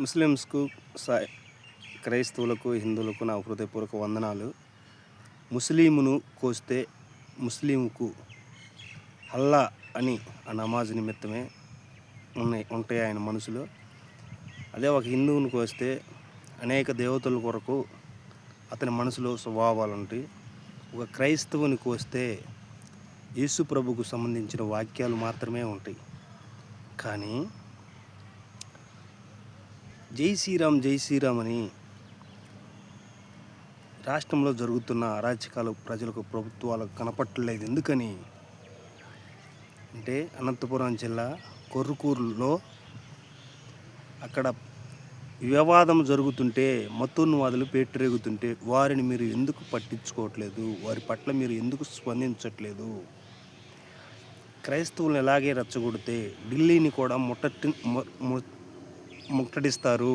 ముస్లిమ్స్కు క్రైస్తవులకు హిందువులకు నా హృదయపూర్వక వందనాలు. ముస్లిమును కోస్తే ముస్లింకు అల్లా అని ఆ నమాజ్ నిమిత్తమే ఉన్నాయి ఉంటాయి ఆయన మనసులో. అదే ఒక హిందువుని కోస్తే అనేక దేవతల కొరకు అతని మనసులో స్వభావాలు ఉంటాయి. ఒక క్రైస్తవుని కోస్తే యేసు ప్రభుకు సంబంధించిన వాక్యాలు మాత్రమే ఉంటాయి. కానీ జై శ్రీరామ్ జై శ్రీరామ్ అని రాష్ట్రంలో జరుగుతున్న అరాచకాలు ప్రజలకు ప్రభుత్వాలకు కనపట్టలేదు. ఎందుకని? అంటే అనంతపురం జిల్లా కొర్రుకూరులో అక్కడ వివాదం జరుగుతుంటే మతోన్వాదులు పేటరేగుతుంటే వారిని మీరు ఎందుకు పట్టించుకోవట్లేదు? వారి పట్ల మీరు ఎందుకు స్పందించట్లేదు? క్రైస్తవులను ఎలాగే రెచ్చగొడితే ఢిల్లీని కూడా ముట్ట ముట్టడిస్తారు.